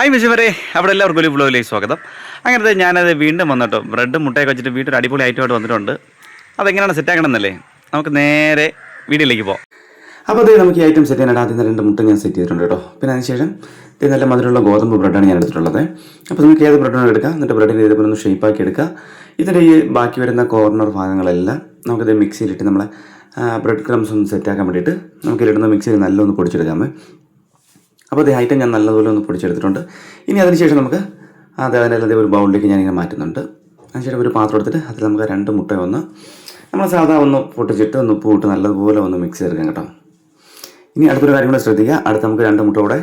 Hi മിശുവരെ അവിടെ എല്ലാവർക്കും ഒരു വ്ലോഗിലേക്ക് സ്വാഗതം. അങ്ങനത്തെ ഞാനത് വീണ്ടും വന്നിട്ടോ ബ്രെഡ് മുട്ടയൊക്കെ വെച്ചിട്ട് വീട്ടിൽ അടിപൊളി ഐറ്റമായിട്ട് വന്നിട്ടുണ്ട്. അതെങ്ങനെയാണ് സെറ്റ് ആക്കണമെന്നല്ലേ? നമുക്ക് നേരെ വീട്ടിലേക്ക് പോകാം അപ്പോൾ അതേ നമുക്ക് ഈ ഐറ്റം സെറ്റ് ചെയ്യാനായിട്ട് ആദ്യം രണ്ട് മുട്ട ഞാൻ സെറ്റ് ചെയ്തിട്ടുണ്ട് കേട്ടോ. പിന്നെ അതിനുശേഷം ഇത് നല്ല മധുരമുള്ള ഗോതമ്പ് ബ്രെഡാണ് ഞാൻ എടുത്തിട്ടുള്ളത്. അപ്പോൾ നമുക്ക് ഏത് ബ്രെഡാണ് എടുക്കാം. എന്നിട്ട് ബ്രെഡിന്റെ ഇതേപോലെ ഒന്ന് ഷേപ്പാക്കി എടുക്കുക ഇതിന്റെ ഈ ബാക്കി വരുന്ന കോർണർ ഭാഗങ്ങളെല്ലാം നമുക്കിത് മിക്സിയിലിട്ട് നമ്മളെ ബ്രെഡ് ക്രംസ് ഒന്ന് സെറ്റാക്കാൻ വേണ്ടിയിട്ട് നമുക്ക് ഇടുന്ന മിക്സിയിൽ നല്ലൊന്ന് പൊടിച്ചെടുക്കാമേ. അപ്പോൾ ഇത് ഐറ്റം ഞാൻ നല്ലതുപോലെ ഒന്ന് പൊടിച്ചെടുത്തിട്ടുണ്ട്. ഇനി അതിനുശേഷം നമുക്ക് അത് അതിനെല്ലാം ഒരു ബൗളിലേക്ക് ഞാനിങ്ങനെ മാറ്റുന്നുണ്ട്. അതിനുശേഷം ഒരു പാത്രം എടുത്തിട്ട് അതിൽ നമുക്ക് രണ്ട് മുട്ട ഒന്ന് നമ്മൾ സാധാ ഒന്ന് പൊട്ടിച്ചിട്ട് ഒന്ന് ഉപ്പ് ഇട്ട് നല്ലതുപോലെ ഒന്ന് മിക്സ് ചെയ്തെടുക്കാം കേട്ടോ. ഇനി അടുത്തൊരു കാര്യം കൂടെ ശ്രദ്ധിക്കുക. അടുത്ത് നമുക്ക് രണ്ട് മുട്ട കൂടെ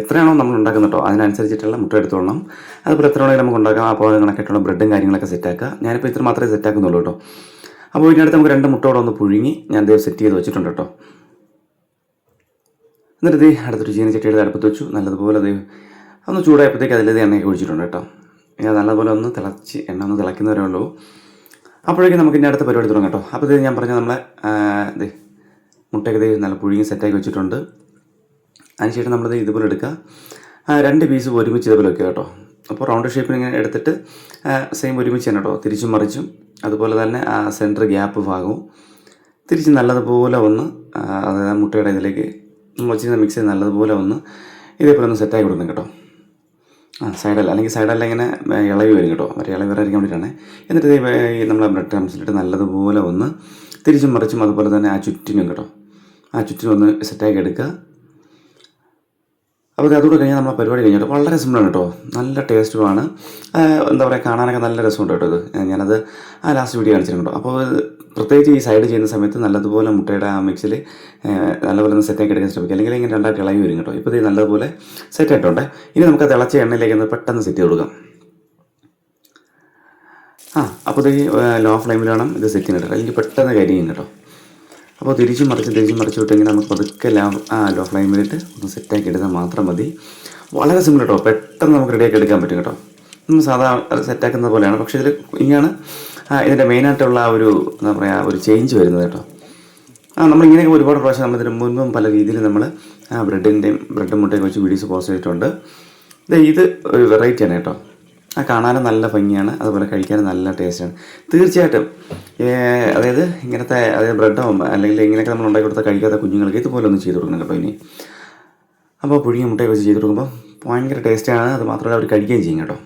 എത്രയാണോ നമ്മൾ ഉണ്ടാക്കുന്നത് കേട്ടോ. അതിനനുസരിച്ചിട്ടുള്ള മുട്ട എടുത്തോളണം. അതുപോലെ എത്ര വേണമെങ്കിലും നമുക്ക് ഉണ്ടാക്കാം. അപ്പോൾ അത് കണക്കായിട്ടുള്ള ബ്രെഡും കാര്യങ്ങളൊക്കെ സെറ്റാക്കുക ഞാനിപ്പോൾ ഇത്ര മാത്രമേ സെറ്റാക്കുന്നുള്ളൂ കേട്ടോ. അപ്പോൾ ഇതിനടുത്ത് നമുക്ക് രണ്ട് മുട്ട കൂടെ ഒന്ന് പുഴുങ്ങി ഞാൻ ദൈവം സെറ്റ് ചെയ്ത് വെച്ചിട്ടുണ്ട് കേട്ടോ. എന്നിട്ട് ഇത് അടുത്തൊരു ചീനച്ചട്ടി എടുത്ത് അടുപ്പത്ത് വെച്ചു. നല്ലതുപോലെ അത് ഒന്ന് ചൂടായപ്പോഴത്തേക്ക് അതിലത് എണ്ണയൊക്കെ ഒഴിച്ചിട്ടുണ്ട് കേട്ടോ. ഇനി നല്ലതുപോലെ ഒന്ന് തിളച്ച് എണ്ണ ഒന്ന് തിളയ്ക്കുന്നവരേ ഉള്ളൂ. അപ്പോഴേക്കും നമുക്ക് ഇനി അടുത്ത പരിപാടി തുടങ്ങാം കേട്ടോ. അപ്പോൾ ഇത് ഞാൻ പറഞ്ഞ നമ്മളെ ഇത് മുട്ടയൊക്കെ നല്ല പുഴുങ്ങി സെറ്റാക്കി വെച്ചിട്ടുണ്ട്. അതിനുശേഷം നമ്മളിത് ഇതുപോലെ എടുക്കുക. രണ്ട് പീസ് ഒരുമിച്ച് ഇതുപോലെ വെക്കുക കേട്ടോ. അപ്പോൾ റൗണ്ട് ഷേപ്പിൽ ഇങ്ങനെ എടുത്തിട്ട് സെയിം ഒരുമിച്ച് തന്നെ കേട്ടോ. തിരിച്ചും മറിച്ചും. അതുപോലെ തന്നെ ആ സെന്റർ ഗ്യാപ്പ് ഭാഗവും. തിരിച്ച് നല്ലതുപോലെ ഒന്ന് അതായത് മുട്ടയുടെ ഇതിലേക്ക് വെച്ചിരുന്ന മിക്സ് നല്ലതുപോലെ ഒന്ന് ഇതേപോലെ ഒന്ന് സെറ്റാക്കി കൊടുക്കണം കേട്ടോ. ആ സൈഡല്ല അല്ലെങ്കിൽ സൈഡല്ല ഇങ്ങനെ ഇളവി വരും കേട്ടോ. മറ്റേ ഇളവി വരാതിരിക്കാൻ വേണ്ടിയിട്ടാണ്. എന്നിട്ട് ഈ നമ്മളെ ബ്രെഡ് ക്രംസിലിട്ട് നല്ലതുപോലെ ഒന്ന് തിരിച്ചും മറിച്ചും അതുപോലെ തന്നെ ആ ചുറ്റിനും കേട്ടോ. ആ ചുറ്റിനും ഒന്ന് സെറ്റാക്കി എടുക്കുക. അപ്പോൾ അതുകൂടെ കഴിഞ്ഞാൽ നമ്മളെ പരിപാടി കഴിഞ്ഞിട്ട് വളരെ സിമ്പിളാണ് കേട്ടോ. നല്ല ടേസ്റ്റുമാണ് എന്താ പറയുക കാണാനൊക്കെ നല്ല രസമുണ്ട് കേട്ടോ ഇത്. ഞാനത് ആ ലാസ്റ്റ് വീഡിയോ കാണിച്ചിട്ടുണ്ട് അപ്പോൾ പ്രത്യേകിച്ച് ഈ സൈഡ് ചെയ്യുന്ന സമയത്ത് നല്ലതുപോലെ മുട്ടയുടെ ആ മിക്സിൽ നല്ലപോലെ ഒന്ന് സെറ്റാക്കി എടുക്കാൻ ശ്രമിക്കുക. അല്ലെങ്കിൽ ഇങ്ങനെ രണ്ടായിട്ട് ഇളകി വരും കേട്ടോ. ഇപ്പോൾ ഇത് നല്ലതുപോലെ സെറ്റ് ആയിട്ടുണ്ട്. ഇനി നമുക്ക് തിളച്ച എണ്ണയിലേക്ക് ഒന്ന് പെട്ടെന്ന് സെറ്റ് ചെയ്ത് കൊടുക്കാം. ആ അപ്പോൾ ഇത് ലോ ഫ്ലെയിമിൽ വേണം ഇത് സെറ്റ് ചെയ്യുന്നത് അല്ലെങ്കിൽ പെട്ടെന്ന് കരിയും കേട്ടോ. അപ്പോൾ തിരിച്ചും മറിച്ച് തിരിച്ചും മറിച്ച് വിട്ടെങ്കിൽ നമുക്ക് പതുക്കെ ലാ ആ ലോ ഫ്ലെയിമിലിട്ട് ഒന്ന് സെറ്റാക്കി എടുത്താൽ മാത്രം മതി. വളരെ സിമ്പിൾ കേട്ടോ പെട്ടെന്ന് നമുക്ക് റെഡിയാക്കി എടുക്കാൻ പറ്റും കേട്ടോ. നമ്മൾ സാധാ സെറ്റാക്കുന്ന പോലെയാണ്. പക്ഷേ ഇതിൽ ഇങ്ങനെയാണ് ഇതിന്റെ മെയിനായിട്ടുള്ള ഒരു എന്താ പറയുക ഒരു ചേഞ്ച് വരുന്നത് കേട്ടോ. ആ നമ്മളിങ്ങനെയൊക്കെ ഒരുപാട് പ്രാവശ്യം നമ്മൾ ഇതിന് മുൻപും പല രീതിയിൽ നമ്മൾ ബ്രെഡിന്റെയും ബ്രെഡും മുട്ടയൊക്കെ വെച്ച് വീഡിയോസ് പോസ്റ്റ് ചെയ്തിട്ടുണ്ട്. ഇത് ഒരു വെറൈറ്റിയാണ് കേട്ടോ. ആ കാണാനും നല്ല ഭംഗിയാണ്. അതുപോലെ കഴിക്കാനും നല്ല ടേസ്റ്റാണ്. തീർച്ചയായിട്ടും അതായത് ഇങ്ങനത്തെ അതായത് ബ്രെഡോ അല്ലെങ്കിൽ ഇങ്ങനെയൊക്കെ നമ്മൾ ഉണ്ടാക്കി കൊടുത്താൽ കഴിക്കാത്ത കുഞ്ഞുങ്ങൾക്ക് ഇതുപോലെ ഒന്ന് ചെയ്ത് കൊടുക്കണം കേട്ടോ ഇനി. അപ്പോൾ പുഴുങ്ങിയ മുട്ടയൊക്കെ വെച്ച് ചെയ്ത് കൊടുക്കുമ്പോൾ ഭയങ്കര ടേസ്റ്റാണ്. അത് മാത്രമല്ല അവർ കഴിക്കുകയും ചെയ്യും കേട്ടോ.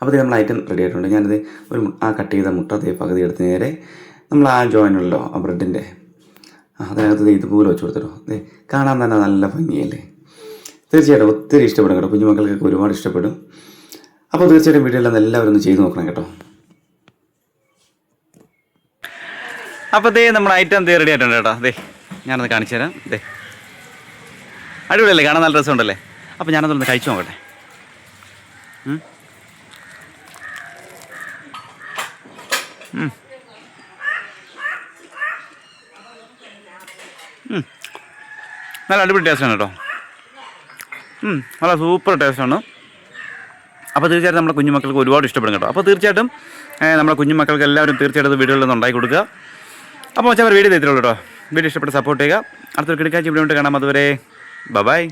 അപ്പോൾ ഇത് നമ്മൾ ഐറ്റം റെഡി ആയിട്ടുണ്ട്. ഞാനത് ഒരു ആ കട്ട് ചെയ്ത മുട്ട അതേ പകുതി എടുത്ത് നേരെ നമ്മൾ ആ ജോയിനുള്ളോ ആ ബ്രെഡിന്റെ. അതിനകത്ത് ഇതുപോലെ വെച്ച് കൊടുത്തിട്ടോ. അതെ കാണാൻ തന്നെ നല്ല ഭംഗിയല്ലേ. തീർച്ചയായിട്ടും ഒത്തിരി ഇഷ്ടപ്പെടും കേട്ടോ. കുഞ്ഞുമക്കൾക്കൊക്കെ ഒരുപാട് ഇഷ്ടപ്പെടും. അപ്പോൾ തീർച്ചയായിട്ടും വീഡിയോ എല്ലാം എല്ലാവരും ഒന്ന് ചെയ്ത് നോക്കണം കേട്ടോ. അപ്പോൾ ദേ നമ്മുടെ ഐറ്റം ദേ റെഡി ആയിട്ടുണ്ട് കേട്ടോ. ദേ ഞാനൊന്ന് കാണിച്ചു തരാം. ദേ. അടിപൊളിയല്ലേ? കാണാൻ നല്ല രസമുണ്ടല്ലേ? അപ്പോൾ ഞാനതൊന്ന് കഴിച്ചു നോക്കട്ടെ. നല്ല അടിപൊളി ടേസ്റ്റാണ് കേട്ടോ. നല്ല സൂപ്പർ ടേസ്റ്റാണ് അപ്പോൾ തീർച്ചയായിട്ടും നമ്മുടെ കുഞ്ഞുമക്കൾക്ക് ഒരുപാട് ഇഷ്ടപ്പെടും കേട്ടോ. അപ്പോൾ തീർച്ചയായിട്ടും നമ്മുടെ കുഞ്ഞുമക്കൾക്ക് എല്ലാവരും തീർച്ചയായിട്ടും വീടുകളിൽ നിന്ന് ഉണ്ടാക്കി കൊടുക്കുക. അപ്പോൾ വെച്ചാൽ അവർ വീഡിയോ ചെയ്തിട്ടുള്ളൂ കേട്ടോ. വീഡിയോ ഇഷ്ടപ്പെട്ട് സപ്പോർട്ട് ചെയ്യുക. അടുത്തൊരു കിടക്കാഴ്ച വീഡിയോ കാണാം. അതുവരെ ബൈ